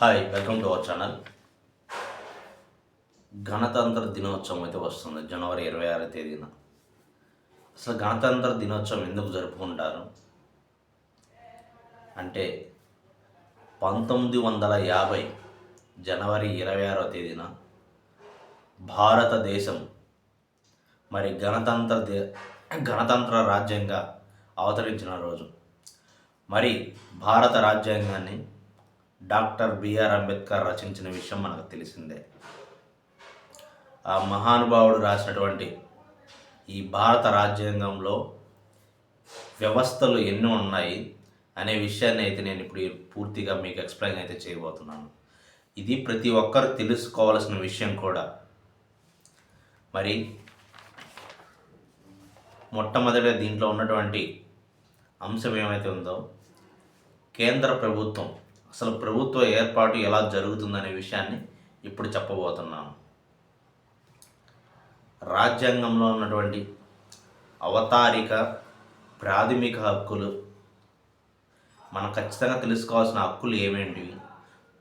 Hi welcome to our channel గణతంత్ర దినోత్సవం అయితే వస్తుంది జనవరి ఇరవై ఆరో తేదీన. అసలు గణతంత్ర దినోత్సవం ఎందుకు జరుపుకుంటారు? అంటే పంతొమ్మిది వందల యాభై జనవరి ఇరవై ఆరో తేదీన భారతదేశం మరి గణతంత్ర దే గణతంత్ర రాజ్యంగా అవతరించిన రోజు. మరి భారత రాజ్యాంగాన్ని డాక్టర్ బిఆర్ అంబేద్కర్ రచించిన విషయం మనకు తెలిసిందే. ఆ మహానుభావుడు రాసినటువంటి ఈ భారత రాజ్యాంగంలో వ్యవస్థలు ఎన్ని ఉన్నాయి అనే విషయాన్ని అయితే నేను ఇప్పుడు పూర్తిగా మీకు ఎక్స్ప్లెయిన్ అయితే చేయబోతున్నాను. ఇది ప్రతి ఒక్కరు తెలుసుకోవాల్సిన విషయం కూడా. మరి మొట్టమొదటిగా దీంట్లో ఉన్నటువంటి అంశం ఏమైతే ఉందో కేంద్ర ప్రభుత్వం అసలు ప్రభుత్వ ఏర్పాటు ఎలా జరుగుతుందనే విషయాన్ని ఇప్పుడు చెప్పబోతున్నాను. రాజ్యాంగంలో ఉన్నటువంటి అవతారిక ప్రాథమిక హక్కులు మనం ఖచ్చితంగా తెలుసుకోవాల్సిన హక్కులు ఏమేంటివి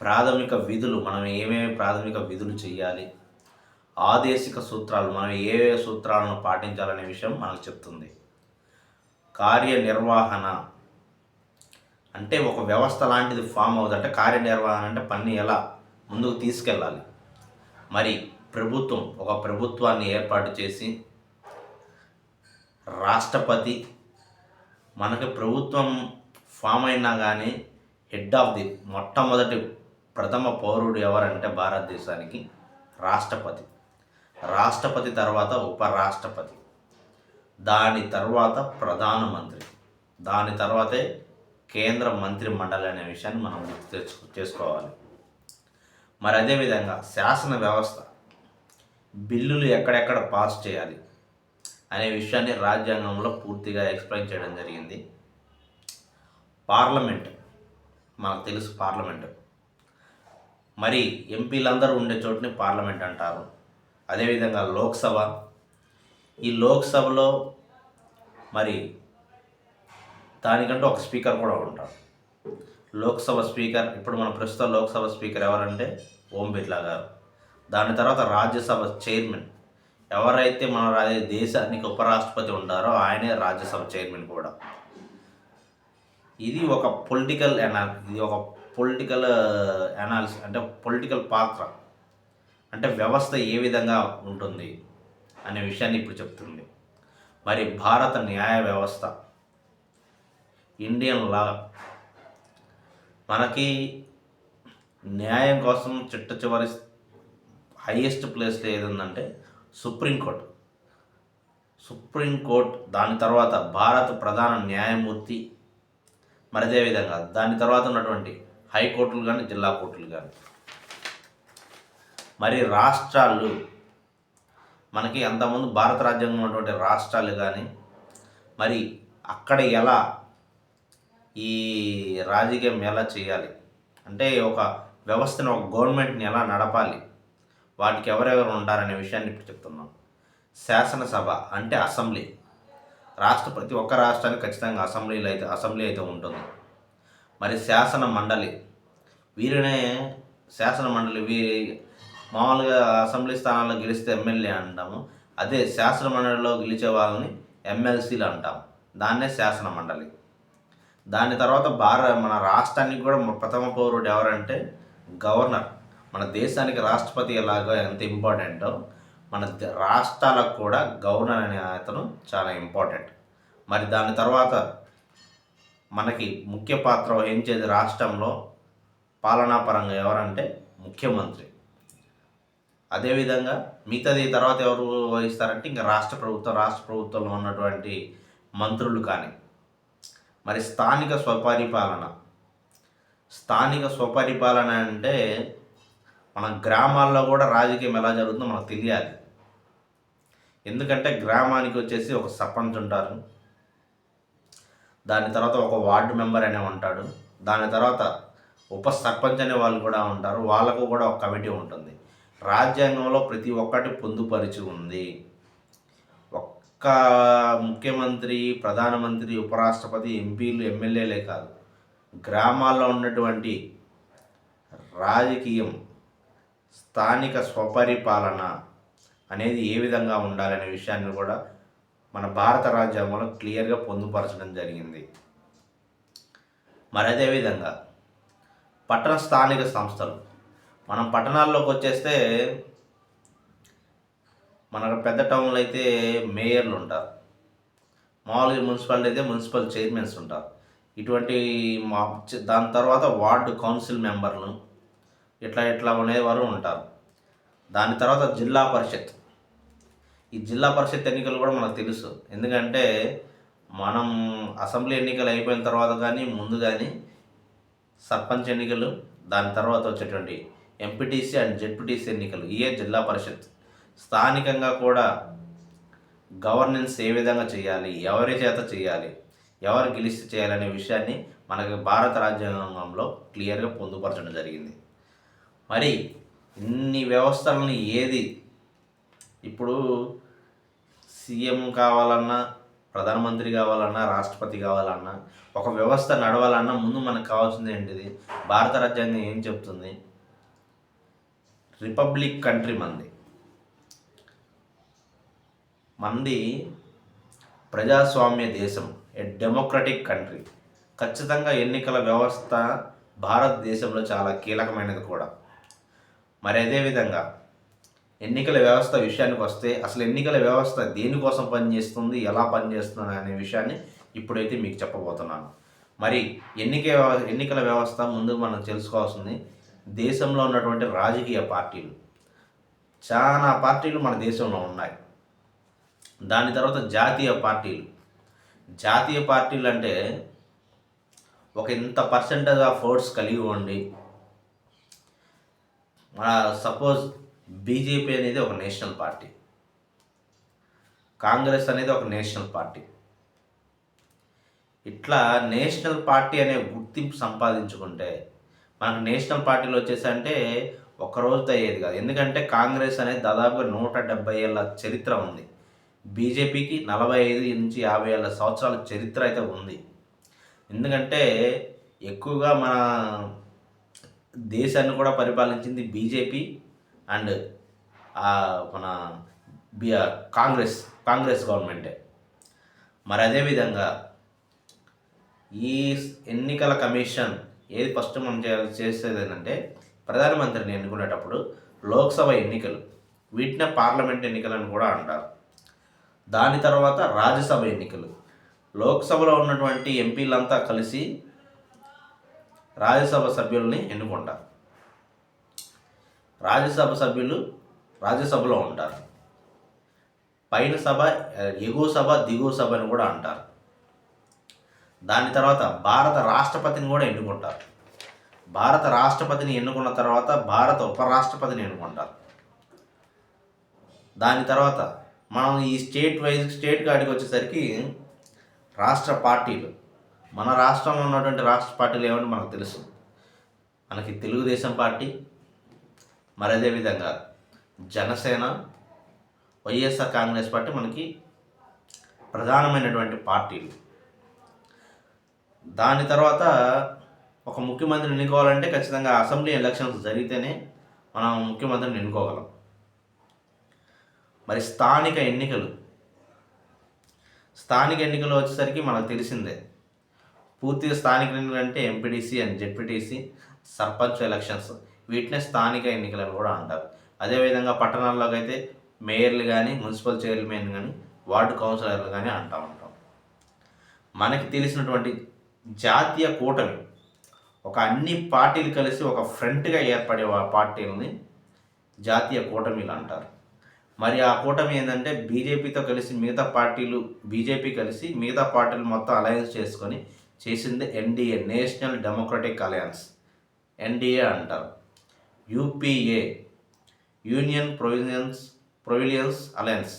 ప్రాథమిక విధులు మనం ఏమేమి ప్రాథమిక విధులు చేయాలి? ఆదేశిక సూత్రాలు మనం ఏ ఏ సూత్రాలను పాటించాలనే విషయం మనకు చెప్తుంది. కార్యనిర్వహణ అంటే ఒక వ్యవస్థ లాంటిది ఫామ్ అవుతుంది అంటే కార్యనిర్వహణ అంటే పని ఎలా ముందుకు తీసుకెళ్ళాలి. మరి ప్రభుత్వం ఒక ప్రభుత్వాన్ని ఏర్పాటు చేసి రాష్ట్రపతి మనకి ప్రభుత్వం ఫామ్ అయినా కానీ హెడ్ ఆఫ్ ది మొట్టమొదటి ప్రథమ పౌరుడు ఎవరంటే భారతదేశానికి రాష్ట్రపతి. రాష్ట్రపతి తర్వాత ఉపరాష్ట్రపతి. దాని తర్వాత ప్రధానమంత్రి. దాని తర్వాతే కేంద్ర మంత్రి మండలి అనే విషయాన్ని మనం గుర్తు తెచ్చు చేసుకోవాలి. మరి అదేవిధంగా శాసన వ్యవస్థ బిల్లులు ఎక్కడెక్కడ పాస్ చేయాలి అనే విషయాన్ని రాజ్యాంగంలో పూర్తిగా ఎక్స్ప్లెయిన్ చేయడం జరిగింది. పార్లమెంట్ మనకు తెలుసు పార్లమెంట్. మరి ఎంపీలందరూ ఉండే చోటుని పార్లమెంట్ అంటారు. అదేవిధంగా లోక్సభ ఈ లోక్సభలో మరి దానికంటే ఒక స్పీకర్ కూడా ఉంటారు లోక్సభ స్పీకర్ ఇప్పుడు మన ప్రస్తుత లోక్సభ స్పీకర్ ఎవరంటే ఓం బిర్లా గారు. దాని తర్వాత రాజ్యసభ చైర్మన్. ఎవరైతే మన రా- దేశానికి ఉపరాష్ట్రపతి ఉంటారో ఆయనే రాజ్యసభ చైర్మన్ కూడా. ఇది ఒక పొలిటికల్ ఎనా ఇది ఒక పొలిటికల్ అనాలిసిస్ అంటే పొలిటికల్ పాత్ర. అంటే వ్యవస్థ ఏ విధంగా ఉంటుంది అనే విషయాన్ని ఇప్పుడు చెప్తుంది. మరి భారత న్యాయ వ్యవస్థ ఇండియన్ లా మనకి న్యాయం కోసం చిట్ట చివరి హైయెస్ట్ ప్లేస్లో ఏది సుప్రీంకోర్టు సుప్రీంకోర్టు దాని తర్వాత భారత ప్రధాన న్యాయమూర్తి మరి అదేవిధంగా దాని తర్వాత ఉన్నటువంటి హైకోర్టులు కానీ జిల్లా కోర్టులు కానీ మరి రాష్ట్రాలు మనకి అంతకుముందు భారత రాజ్యాంగం ఉన్నటువంటి రాష్ట్రాలు కానీ మరి అక్కడ ఎలా ఈ రాజకీయం ఎలా చేయాలి? అంటే ఒక వ్యవస్థను ఒక గవర్నమెంట్ని ఎలా నడపాలి? వాటికి ఎవరెవరు ఉంటారనే విషయాన్ని ఇప్పుడు చెప్తున్నాం. శాసనసభ అంటే అసెంబ్లీ. రాష్ట్ర ప్రతి ఒక్క రాష్ట్రానికి ఖచ్చితంగా అసెంబ్లీలో అయితే అసెంబ్లీ అయితే ఉంటుంది. మరి శాసన మండలి. వీరినే శాసన మండలి వీరి మామూలుగా అసెంబ్లీ స్థానాల్లో గెలిస్తే ఎమ్మెల్యే అంటాము. అదే శాసన మండలిలో గెలిచే వాళ్ళని ఎమ్మెల్సీలు అంటాం. దాన్నే శాసన మండలి. దాని తర్వాత భారత మన రాష్ట్రానికి కూడా ప్రథమ పౌరుడు ఎవరంటే గవర్నర్. మన దేశానికి రాష్ట్రపతి ఎలాగో ఎంత ఇంపార్టెంటో మన రాష్ట్రాలకు కూడా గవర్నర్ అనే అతను చాలా ఇంపార్టెంట్. మరి దాని తర్వాత మనకి ముఖ్య పాత్ర వహించేది రాష్ట్రంలో పాలనాపరంగా ఎవరంటే ముఖ్యమంత్రి. అదేవిధంగా మిగతాది తర్వాత ఎవరు వహిస్తారంటే ఇంకా రాష్ట్ర ప్రభుత్వం రాష్ట్ర ప్రభుత్వంలో ఉన్నటువంటి మంత్రులు కానీ మరి స్థానిక స్వపరిపాలన. స్థానిక స్వపరిపాలన అంటే మన గ్రామాల్లో కూడా రాజకీయం ఎలా జరుగుతుందో మనకు తెలియాలి. ఎందుకంటే గ్రామానికి వచ్చేసి ఒక సర్పంచ్ ఉంటారు. దాని తర్వాత ఒక వార్డు మెంబర్ అనే ఉంటాడు. దాని తర్వాత ఉప సర్పంచ్ అనే వాళ్ళు కూడా ఉంటారు. వాళ్ళకు కూడా ఒక కమిటీ ఉంటుంది. రాజ్యాంగంలో ప్రతి ఒక్కటి పొందుపరిచి ఉంది. ఒక్క ముఖ్యమంత్రి ప్రధానమంత్రి ఉపరాష్ట్రపతి ఎంపీలు ఎమ్మెల్యేలే కాదు. గ్రామాల్లో ఉన్నటువంటి రాజకీయం స్థానిక స్వపరిపాలన అనేది ఏ విధంగా ఉండాలనే విషయాన్ని కూడా మన భారత రాజ్యాంగంలో క్లియర్గా పొందుపరచడం జరిగింది. మరి అదేవిధంగా పట్టణ స్థానిక సంస్థలు. మనం పట్టణాల్లోకి వచ్చేస్తే మన పెద్ద టౌన్లో అయితే మేయర్లు ఉంటారు. మామూలుగా మున్సిపాలిటీ అయితే మున్సిపల్ చైర్మన్స్ ఉంటారు. ఇటువంటి మా దాని తర్వాత వార్డు కౌన్సిల్ మెంబర్లు ఇట్లా ఇట్లా ఉండేవారు ఉంటారు. దాని తర్వాత జిల్లా పరిషత్. ఈ జిల్లా పరిషత్ ఎన్నికలు కూడా మనకు తెలుసు. ఎందుకంటే మనం అసెంబ్లీ ఎన్నికలు అయిపోయిన తర్వాత కానీ ముందు కానీ సర్పంచ్ ఎన్నికలు దాని తర్వాత వచ్చేటువంటి ఎంపీటీసీ అండ్ జెడ్పీటీసీ ఎన్నికలు ఇయే జిల్లా పరిషత్. స్థానికంగా కూడా గవర్నెన్స్ ఏ విధంగా చేయాలి ఎవరి చేత చేయాలి ఎవరు గెలిస్తే చేయాలనే విషయాన్ని మనకి భారత రాజ్యాంగంలో క్లియర్గా పొందుపరచడం జరిగింది. మరి ఇన్ని వ్యవస్థలను ఏది ఇప్పుడు సీఎం కావాలన్నా ప్రధానమంత్రి కావాలన్నా రాష్ట్రపతి కావాలన్నా ఒక వ్యవస్థ నడవాలన్నా ముందు మనకు కావాల్సింది ఏంటిది? భారత రాజ్యాంగం ఏం చెప్తుంది? రిపబ్లిక్ కంట్రీ మంది. మంది ప్రజాస్వామ్య దేశం ఏ డెమోక్రటిక్ కంట్రీ ఖచ్చితంగా ఎన్నికల వ్యవస్థ భారతదేశంలో చాలా కీలకమైనది కూడా. మరి అదేవిధంగా ఎన్నికల వ్యవస్థ విషయానికి వస్తే అసలు ఎన్నికల వ్యవస్థ దేనికోసం పనిచేస్తుంది ఎలా పనిచేస్తుంది అనే విషయాన్ని ఇప్పుడైతే మీకు చెప్పబోతున్నాను. మరి ఎన్నిక ఎన్నికల వ్యవస్థ ముందు మనం తెలుసుకోవాల్సింది దేశంలో ఉన్నటువంటి రాజకీయ పార్టీలు. చాలా పార్టీలు మన దేశంలో ఉన్నాయి. దాని తర్వాత జాతీయ పార్టీలు. జాతీయ పార్టీలు అంటే ఒక ఇంత పర్సెంటేజ్ ఆఫ్ ఓట్స్ కలిగి ఉండి మన సపోజ్ బీజేపీ అనేది ఒక నేషనల్ పార్టీ కాంగ్రెస్ అనేది ఒక నేషనల్ పార్టీ ఇట్లా నేషనల్ పార్టీ అనే గుర్తింపు సంపాదించుకుంటే మనకు నేషనల్ పార్టీలు వచ్చేసి అంటే ఒక అయ్యేది కాదు. ఎందుకంటే కాంగ్రెస్ అనేది దాదాపుగా నూట డెబ్బై ఏళ్ళ చరిత్ర ఉంది. బీజేపీకి నలభై ఐదు నుంచి యాభై ఏళ్ళ సంవత్సరాల చరిత్ర అయితే ఉంది. ఎందుకంటే ఎక్కువగా మన దేశాన్ని కూడా పరిపాలించింది బీజేపీ అండ్ మన బిఆర్ కాంగ్రెస్ కాంగ్రెస్ గవర్నమెంటే. మరి అదేవిధంగా ఈ ఎన్నికల కమిషన్ ఏది ఫస్ట్ మనం చేయాలి చేసేది ఏంటంటే ప్రధానమంత్రిని ఎన్నుకునేటప్పుడు లోక్సభ ఎన్నికలు వీటినే పార్లమెంట్ ఎన్నికలను కూడా అంటారు. దాని తర్వాత రాజ్యసభ ఎన్నికలు. లోక్సభలో ఉన్నటువంటి ఎంపీలంతా కలిసి రాజ్యసభ సభ్యుల్ని ఎన్నుకుంటారు. రాజ్యసభ సభ్యులు రాజ్యసభలో ఉంటారు. పైన సభ ఎగువ సభ దిగువ సభ అని కూడా అంటారు. దాని తర్వాత భారత రాష్ట్రపతిని కూడా ఎన్నుకుంటారు. భారత రాష్ట్రపతిని ఎన్నుకున్న తర్వాత భారత ఉపరాష్ట్రపతిని ఎన్నుకుంటారు. దాని తర్వాత మనం ఈ స్టేట్ వైజ్ స్టేట్ కాడికి వచ్చేసరికి రాష్ట్ర పార్టీలు. మన రాష్ట్రంలో ఉన్నటువంటి రాష్ట్ర పార్టీలు ఏమంటే మనకు తెలుసు. మనకి తెలుగుదేశం పార్టీ మరి అదేవిధంగా జనసేన వైఎస్ఆర్ కాంగ్రెస్ పార్టీ మనకి ప్రధానమైనటువంటి పార్టీలు. దాని తర్వాత ఒక ముఖ్యమంత్రిని ఎన్నుకోవాలంటే ఖచ్చితంగా అసెంబ్లీ ఎలక్షన్స్ జరిగితేనే మనం ముఖ్యమంత్రిని ఎన్నుకోగలం. మరి స్థానిక ఎన్నికలు. స్థానిక ఎన్నికలు వచ్చేసరికి మనకు తెలిసిందే. పూర్తిగా స్థానిక ఎన్నికలు అంటే MPTC and ZPTC sarpanch elections. వీటినే స్థానిక ఎన్నికలను కూడా అంటారు. అదేవిధంగా పట్టణాల్లోకి అయితే మేయర్లు కానీ మున్సిపల్ చైర్మన్ కానీ వార్డు కౌన్సిలర్లు కానీ అంటూ ఉంటాం. మనకి తెలిసినటువంటి జాతీయ కూటమి ఒక అన్ని పార్టీలు కలిసి ఒక ఫ్రంట్గా ఏర్పడే పార్టీలని జాతీయ కూటమిలు అంటారు. మరి ఆ కూటమి ఏంటంటే బీజేపీతో కలిసి మిగతా పార్టీలు బీజేపీ కలిసి మిగతా పార్టీలు మొత్తం అలయన్స్ చేసుకొని చేసింది NDA National Democratic Alliance NDA అంటారు. యూపీఏ యూనియన్ ప్రొవిజన్స్ ప్రొవిలియన్స్ అలయన్స్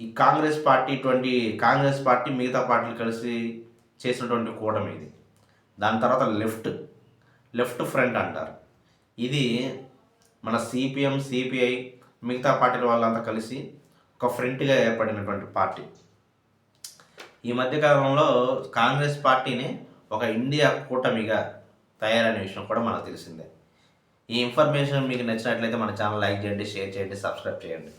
ఈ Congress party twenty Congress party మిగతా పార్టీలు కలిసి చేసినటువంటి కూటమి ఇది. దాని తర్వాత లెఫ్ట్ లెఫ్ట్ ఫ్రంట్ అంటారు. ఇది మన సిపిఎం సిపిఐ మిగతా పార్టీల వాళ్ళంతా కలిసి ఒక ఫ్రంట్గా ఏర్పడినటువంటి పార్టీ. ఈ మధ్యకాలంలో కాంగ్రెస్ పార్టీని ఒక ఇండియా కూటమిగా తయారైన విషయం కూడా మనకు తెలిసిందే. ఈ ఇన్ఫర్మేషన్ మీకు నచ్చినట్లయితే మన ఛానల్ లైక్ చేయండి షేర్ చేయండి సబ్స్క్రైబ్ చేయండి.